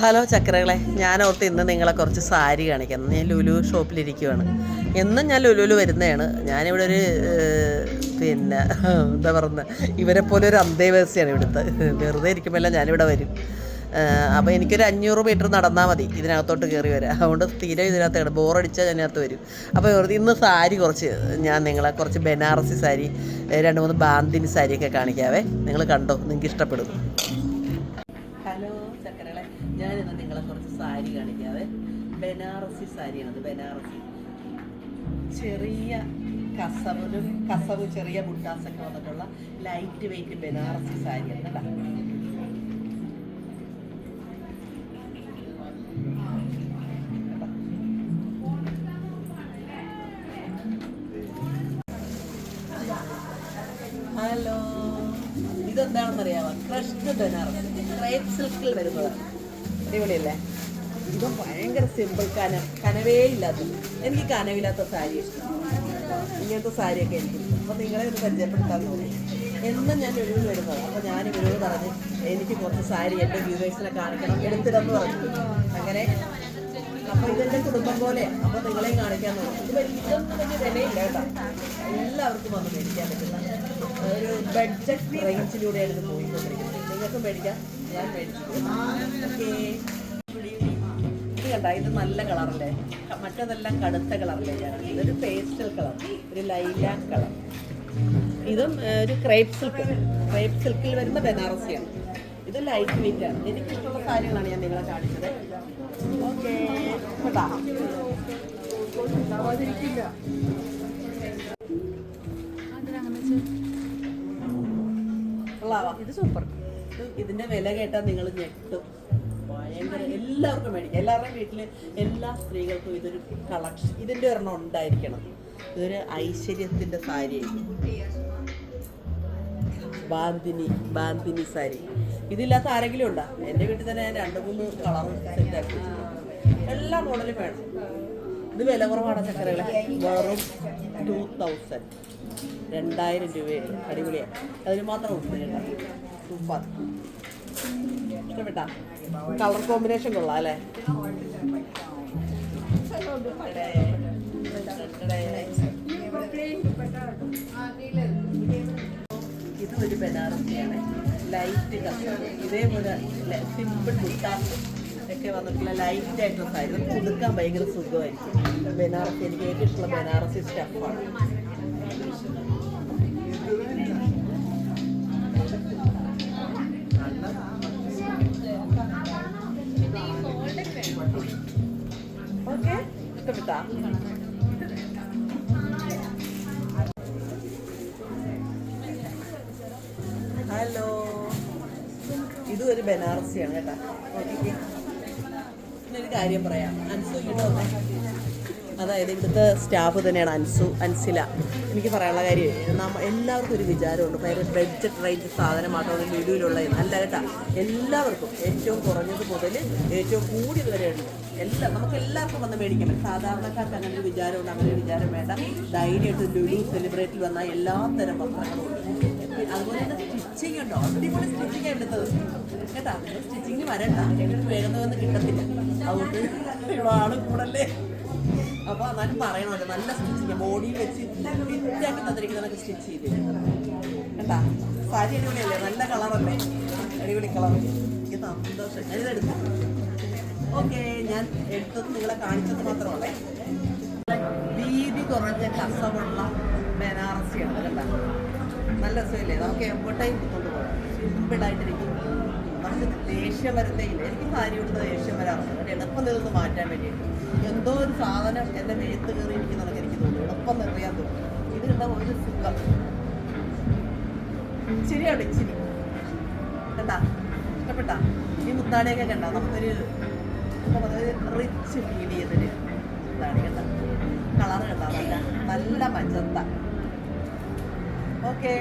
Hello ചക്രകളെ ഞാൻ ഓർത്ത് ഇന്ന് നിങ്ങളെ കുറച്ച് സാരി കാണിക്കാം ഞാൻ ലുലു ഷോപ്പിലിരിക്കുവാണ്. എന്നും ഞാൻ ലുലുവിൽ വരുന്നതാണ്. ഞാനിവിടെ ഒരു പിന്നെ എന്താ പറയുന്നത് ഇവരെ പോലെ ഒരു അന്തേവാസിയാണ് ഇവിടുത്തെ. വെറുതെ ഇരിക്കുമ്പോഴെല്ലാം ഞാനിവിടെ വരും. അപ്പോൾ എനിക്കൊരു അഞ്ഞൂറ് മീറ്റർ നടന്നാൽ മതി ഇതിനകത്തോട്ട് കയറി വരാം അതുകൊണ്ട് സ്ഥിരം ഇതിനകത്ത് ബോറടിച്ചാൽ അതിനകത്ത് വരും. അപ്പോൾ ഇന്ന് സാരി കുറച്ച് ഞാൻ നിങ്ങളെ കുറച്ച് ബനാറസി സാരി രണ്ട് മൂന്ന് ബാന്തിനി സാരിയൊക്കെ കാണിക്കാവേ. നിങ്ങൾ കണ്ടോ നിങ്ങൾക്ക് ഇഷ്ടപ്പെടും. ഹലോ ചക്കരകളെ ഞാനിന്ന് നിങ്ങളെ കുറച്ച് സാരി കാണിക്കാതെ ബനാറസി സാരിയാണത് ബനാറസി. ചെറിയ കസവിലും കസവ് ചെറിയ ബുട്ടാസൊക്കെ വന്നിട്ടുള്ള ലൈറ്റ് വെയിറ്റ് ബനാറസി സാരിയാണ് കേട്ടോ. ഹലോ ഇതെന്താണെന്ന് അറിയാമോ ക്രഷ്ഡ് ബനാറസ് ക്രേപ്പ് സിൽക്കിൽ വരുന്നതാണ്. അടിപൊളിയല്ലേ? ഇപ്പം ഭയങ്കര സിമ്പിൾ കന കനവേ ഇല്ലാത്ത എനിക്ക് കനവില്ലാത്ത സാരി ഇഷ്ടം. ഇങ്ങനത്തെ സാരിയൊക്കെ എനിക്ക് അപ്പോൾ നിങ്ങളെ ഒന്ന് പരിചയപ്പെടുത്താൻ തോന്നി. എന്നും ഞാൻ ഒഴിവ് വരുന്നത്? അപ്പോൾ ഞാൻ ഇവരോട് പറഞ്ഞ് എനിക്ക് കുറച്ച് സാരി എന്റെ വ്യൂവേഴ്സിനെ കാണിക്കണം. എടുത്തിടന്ന് പറഞ്ഞു. അങ്ങനെ. അപ്പോൾ ഇതെന്റെ കുടുംബം പോലെ. അപ്പോൾ നിങ്ങളെയും കാണിക്കാൻ തോന്നി. ഇത് ഇതൊന്നും വലിയ വിലയില്ല കേട്ടോ. എല്ലാവർക്കും വന്ന് മേടിക്കാൻ പറ്റുന്ന ഒരു ബഡ്ജറ്റ് റേഞ്ചിലൂടെയാണ് ഇത് പോയിക്കൊണ്ടിരിക്കുന്നത്. നിങ്ങൾക്കും മേടിക്കാം. ഞാൻ ഇത് കണ്ട ഇത് നല്ല കളറല്ലേ? മറ്റതെല്ലാം കടുത്ത കളറല്ലേ ഞാൻ ഇതൊരു പേസ്റ്റൽ കളർ ഒരു ലൈലാക്ക് കളർ. ഇതും ഒരു ക്രേപ്പ് സിൽക്ക് ക്രേപ്പ് സിൽക്കിൽ വരുന്ന ബനാറസിയാണ്. ഇത് ലൈറ്റ് വെയിറ്റ് ആണ്. എനിക്കിഷ്ടമുള്ള കാര്യങ്ങളാണ് ഞാൻ നിങ്ങളെ കാണിച്ചത്. ഓക്കെ കേട്ടാ? ഇത് സൂപ്പർ. ഇതിന്റെ വില കേട്ടാൽ നിങ്ങൾ ഞെട്ടും. ഭയങ്കര എല്ലാവർക്കും മേടിക്കാം. എല്ലാവരുടെയും വീട്ടിൽ എല്ലാ സ്ത്രീകൾക്കും ഇതൊരു കളക്ഷൻ ഇതിന്റെ ഒരെണ്ണം ഉണ്ടായിരിക്കണം. ഇതൊരു ഐശ്വര്യത്തിന്റെ സാരി. ബാന്തിനി ബാന്തിനി സാരി. ഇതില്ലാത്ത ആരെങ്കിലും ഉണ്ടോ? എന്റെ വീട്ടിൽ തന്നെ രണ്ട് മൂന്ന് കളർ സെറ്റ് ആക്കി എല്ലാ മോഡലും വേണം. ഇത് വില കുറവാണ് ചക്കരകളെ. വെറും ടു തൗസൻഡ് രണ്ടായിരം രൂപയാണ്. അടിപൊളിയാണ്. അതിന് മാത്രം ഇഷ്ടപ്പെട്ടാ? കളർ കോമ്പിനേഷൻ കൊള്ളാം അല്ലേ? ഇത് ഒരു ബനാറസിയാണ്. ലൈറ്റ് കസ്റ്റർ ഇതേപോലെ സിമ്പിൾ ബുട്ടാസ് ഒക്കെ വന്നിട്ടുള്ള ലൈറ്റ് ആയിട്ടുള്ള ഡ്രസ്സായിരുന്നു ഉടുക്കാൻ ഭയങ്കര സുഖമായിരിക്കും. ബനാറസ് എനിക്ക് ഏറ്റവും ഇഷ്ടമുള്ള ബനാറസി സ്റ്റഫാണ് ഓക്കെ ഇഷ്ടപ്പെട്ടാ ഹലോ ഇതും ഒരു ബനാറസിയാണ് കേട്ടാ. പിന്നെ ഒരു കാര്യം പറയാം. അൻസു അതായത് ഇവിടുത്തെ സ്റ്റാഫ് തന്നെയാണ് അൻസു അൻസില. എനിക്ക് പറയാനുള്ള കാര്യം നമ്മ എല്ലാവർക്കും ഒരു വിചാരമുണ്ട്. ഭയങ്കര ബഡ്ജറ്റ് റേഞ്ച് സാധനം മാത്രമാണ് വീഡിയോയിലുള്ളത് അല്ല കേട്ടാ എല്ലാവർക്കും ഏറ്റവും കുറഞ്ഞത് മുതൽ ഏറ്റവും കൂടിയത് വരെയുണ്ട്. എല്ലാം നമുക്ക് എല്ലാവർക്കും വന്ന് മേടിക്കാം. സാധാരണക്കാർക്ക് അങ്ങനെ ഒരു വിചാരമുണ്ട് അങ്ങനെ ഒരു വിചാരം വേണ്ട. ധൈര്യമായിട്ട് ലുലു സെലിബ്രേറ്റിൽ വന്നാൽ എല്ലാ തരം ഉണ്ട് അതുപോലെ തന്നെ സ്റ്റിച്ചിങ് ഉണ്ടോ അടിപൊളി സ്റ്റിച്ചിങ് എടുത്തത് കേട്ടാ? സ്റ്റിച്ചിങ് വരണ്ട. എനിക്ക് വേഗം കിട്ടത്തില്ല. അതുകൊണ്ട് ആൾ കൂടല്ലേ? അപ്പൊ എന്നാലും പറയണമല്ലോ നല്ല സ്റ്റിച്ചിങ് ബോഡിയിൽ വെച്ച് ഫിറ്റാക്കി തന്നിരിക്കുന്നതൊക്കെ സ്റ്റിച്ച് ചെയ്ത്. കേട്ടാ? സാരി അടിപൊളിയല്ലേ? നല്ല കളറല്ലേ അടിപൊളി കളർ എനിക്ക് സന്തോഷം. ഞാനിത് എടുത്തു ഓക്കെ ഞാൻ എടുത്തത് നിങ്ങളെ കാണിച്ചത് മാത്രമല്ലേ വീതി കുറഞ്ഞ കസവുള്ള ബനാറസിയാണ് കേട്ടോ? നല്ല രസമില്ലേ? നമുക്ക് എങ്ങോട്ടായി കൊണ്ടു പോകാം? സിമ്പിളായിട്ടിരിക്കും. നമുക്ക് ദേഷ്യം വരുന്നേയില്ല എനിക്ക് സാരി കൊടുത്ത ദേഷ്യം വരാറുണ്ട്. എളുപ്പം നിന്ന് മാറ്റാൻ വേണ്ടിയിട്ട്. എന്തോ ഒരു സാധനം എന്റെ മേത്ത് കയറിയിരിക്കുന്നതൊക്കെ എനിക്ക് തോന്നുന്നു. എളുപ്പം നിറയാൻ തോന്നുന്നു. ഇത് കണ്ട ഒരു സുഖം? ശരിയാണ് ഇച്ചിരി. കണ്ടാ? ഇഷ്ടപ്പെട്ടാ? ഈ മുത്താണിയൊക്കെ കണ്ട? നമുക്കൊരു റിച്ച് ഫീൽ ചെയ്തൊരു മുത്താണി കണ്ട? നല്ല നല്ല മജന്ത. ഓക്കെ